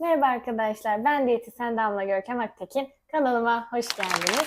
Merhaba arkadaşlar, ben diyetisyen Damla Görkem Aktekin. Kanalıma hoş geldiniz.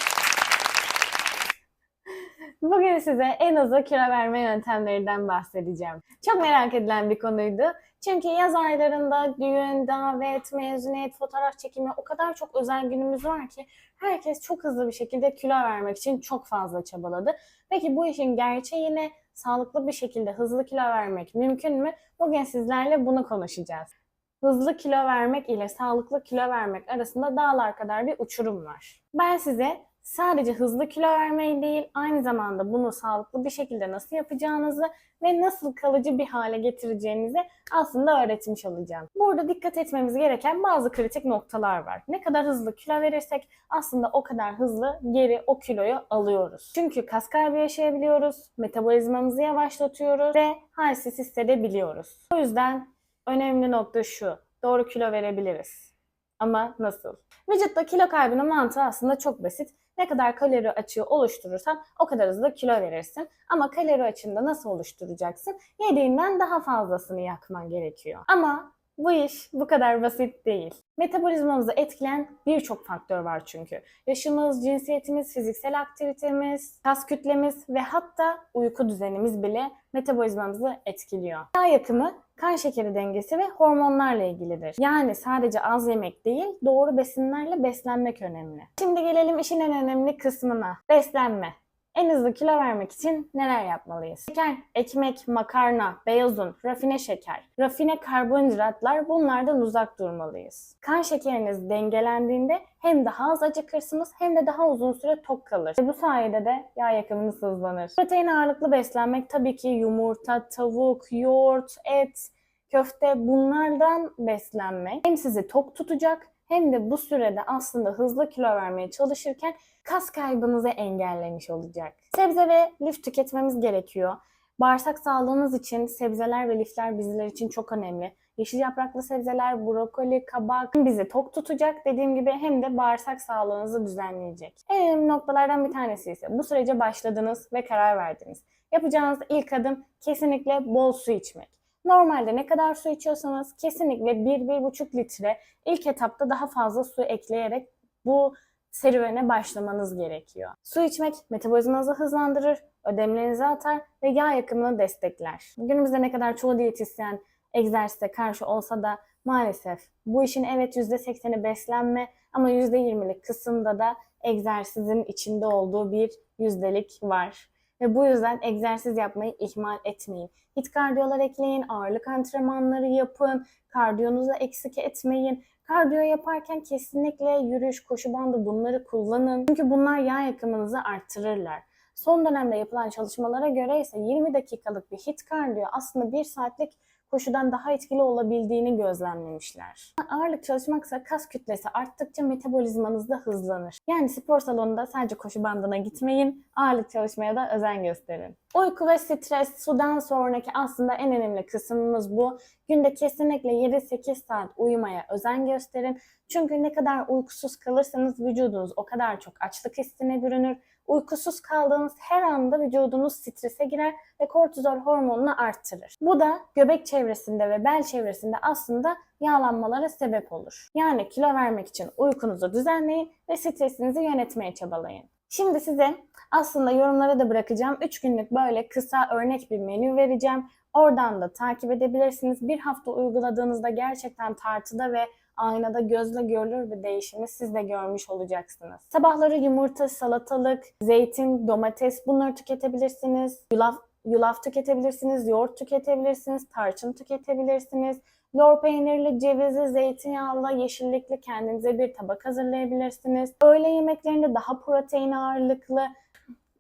Bugün size en hızlı kilo verme yöntemlerinden bahsedeceğim. Çok merak edilen bir konuydu. Çünkü yaz aylarında düğün, davet, mezuniyet, fotoğraf çekimi o kadar çok özel günümüz var ki herkes çok hızlı bir şekilde kilo vermek için çok fazla çabaladı. Peki bu işin gerçeğini sağlıklı bir şekilde hızlı kilo vermek mümkün mü? Bugün sizlerle bunu konuşacağız hızlı kilo vermek ile sağlıklı kilo vermek arasında dağlar kadar bir uçurum var. Ben size sadece hızlı kilo vermeyi değil, aynı zamanda bunu sağlıklı bir şekilde nasıl yapacağınızı ve nasıl kalıcı bir hale getireceğinizi aslında öğretmiş olacağım. Burada dikkat etmemiz gereken bazı kritik noktalar var. Ne kadar hızlı kilo verirsek aslında o kadar hızlı geri o kiloyu alıyoruz. Çünkü kas kaybı yaşayabiliyoruz, metabolizmamızı yavaşlatıyoruz ve halsiz hissedebiliyoruz. O yüzden önemli nokta şu. Doğru kilo verebiliriz. Ama nasıl? Vücutta kilo kaybının mantığı aslında çok basit. Ne kadar kalori açığı oluşturursan o kadar hızlı kilo verirsin. Ama kalori açığında nasıl oluşturacaksın? Yediğinden daha fazlasını yakman gerekiyor. Ama bu iş bu kadar basit değil. Metabolizmamızı etkileyen birçok faktör var çünkü. Yaşımız, cinsiyetimiz, fiziksel aktivitemiz, kas kütlemiz ve hatta uyku düzenimiz bile metabolizmamızı etkiliyor. Yağ yakımı kan şekeri dengesi ve hormonlarla ilgilidir. Yani sadece az yemek değil, doğru besinlerle beslenmek önemli. Şimdi gelelim işin en önemli kısmına. Beslenme. En hızlı kilo vermek için neler yapmalıyız? Şeker, ekmek, makarna, beyaz un, rafine şeker, rafine karbonhidratlar bunlardan uzak durmalıyız. Kan şekeriniz dengelendiğinde hem daha az acıkırsınız hem de daha uzun süre tok kalır. Ve bu sayede de yağ yakımınız hızlanır. Protein ağırlıklı beslenmek tabii ki yumurta, tavuk, yoğurt, et, köfte bunlardan beslenmek hem sizi tok tutacak hem de bu sürede aslında hızlı kilo vermeye çalışırken kas kaybınızı engellemiş olacak. Sebze ve lif tüketmemiz gerekiyor. Bağırsak sağlığımız için sebzeler ve lifler bizler için çok önemli. Yeşil yapraklı sebzeler, brokoli, kabak bizi tok tutacak dediğim gibi hem de bağırsak sağlığınızı düzenleyecek. En önemli noktalardan bir tanesi ise bu sürece başladınız ve karar verdiniz. Yapacağınız ilk adım kesinlikle bol su içmek. Normalde ne kadar su içiyorsanız kesinlikle 1-1,5 litre ilk etapta daha fazla su ekleyerek bu serüvene başlamanız gerekiyor. Su içmek metabolizmanızı hızlandırır, ödemlerinizi atar ve yağ yakımını destekler. Günümüzde ne kadar çoğu diyetisyen egzersize karşı olsa da maalesef bu işin evet %80'i beslenme ama %20'lik kısımda da egzersizin içinde olduğu bir yüzdelik var. Ve bu yüzden egzersiz yapmayı ihmal etmeyin. Hit kardiyolar ekleyin, ağırlık antrenmanları yapın, kardiyonuzu eksik etmeyin. Kardiyo yaparken kesinlikle yürüyüş, koşu bandı bunları kullanın. Çünkü bunlar yağ yakımınızı arttırırlar. Son dönemde yapılan çalışmalara göre ise 20 dakikalık bir hit kardiyo aslında 1 saatlik koşudan daha etkili olabildiğini gözlemlemişler. Ağırlık çalışmaksa kas kütlesi arttıkça metabolizmanız da hızlanır. Yani spor salonunda sadece koşu bandına gitmeyin, ağırlık çalışmaya da özen gösterin. Uyku ve stres sudan sonraki aslında en önemli kısmımız bu. Günde kesinlikle 7-8 saat uyumaya özen gösterin. Çünkü ne kadar uykusuz kalırsanız vücudunuz o kadar çok açlık hissine bürünür. Uykusuz kaldığınız her anda vücudunuz strese girer ve kortizol hormonunu arttırır. Bu da göbek çevresinde ve bel çevresinde aslında yağlanmalara sebep olur. Yani kilo vermek için uykunuzu düzenleyin ve stresinizi yönetmeye çabalayın. Şimdi size aslında yorumlara da bırakacağım 3 günlük böyle kısa örnek bir menü vereceğim. Oradan da takip edebilirsiniz. Bir hafta uyguladığınızda gerçekten tartıda ve aynada gözle görülür bir değişimi siz de görmüş olacaksınız. Sabahları yumurta, salatalık, zeytin, domates bunları tüketebilirsiniz. Yulaf, yulaf tüketebilirsiniz, yoğurt tüketebilirsiniz, tarçın tüketebilirsiniz. Lor peynirli, cevizli, zeytinyağlı, yeşillikli kendinize bir tabak hazırlayabilirsiniz. Öğle yemeklerinde daha protein ağırlıklı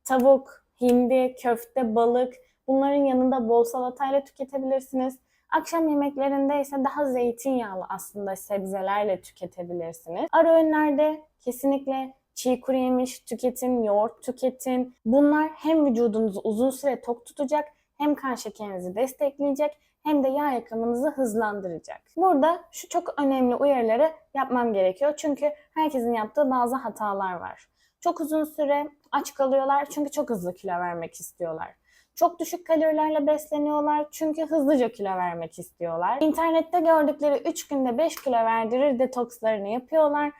tavuk, hindi, köfte, balık bunların yanında bol salatayla tüketebilirsiniz. Akşam yemeklerinde ise daha zeytinyağlı aslında sebzelerle tüketebilirsiniz. Ara öğünlerde kesinlikle çiğ kuru yemiş tüketin, yoğurt tüketin. Bunlar hem vücudunuzu uzun süre tok tutacak hem kan şekerinizi destekleyecek hem de yağ yakımınızı hızlandıracak. Burada şu çok önemli uyarıları yapmam gerekiyor. Çünkü herkesin yaptığı bazı hatalar var. Çok uzun süre aç kalıyorlar çünkü çok hızlı kilo vermek istiyorlar. Çok düşük kalorilerle besleniyorlar çünkü hızlıca kilo vermek istiyorlar. İnternette gördükleri 3 günde 5 kilo verdirir detokslarını yapıyorlar.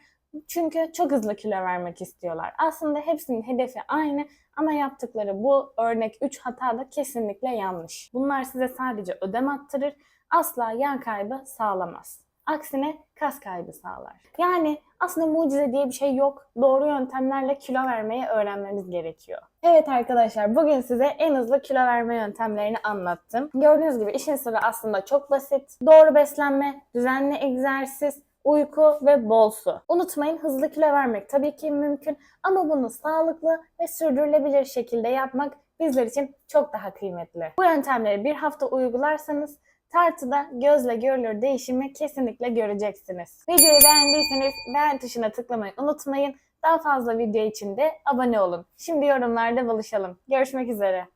Çünkü çok hızlı kilo vermek istiyorlar. Aslında hepsinin hedefi aynı ama yaptıkları bu örnek 3 hata da kesinlikle yanlış. Bunlar size sadece ödem attırır, asla yağ kaybı sağlamaz. Aksine kas kaybı sağlar. Yani aslında mucize diye bir şey yok. Doğru yöntemlerle kilo vermeyi öğrenmemiz gerekiyor. Evet arkadaşlar bugün size en hızlı kilo verme yöntemlerini anlattım. Gördüğünüz gibi işin sırrı aslında çok basit. Doğru beslenme, düzenli egzersiz, uyku ve bol su. Unutmayın hızlı kilo vermek tabii ki mümkün ama bunu sağlıklı ve sürdürülebilir şekilde yapmak bizler için çok daha kıymetli. Bu yöntemleri bir hafta uygularsanız tartıda gözle görülür değişimi kesinlikle göreceksiniz. Videoyu beğendiyseniz beğen tuşuna tıklamayı unutmayın. Daha fazla video için de abone olun. Şimdi yorumlarda buluşalım. Görüşmek üzere.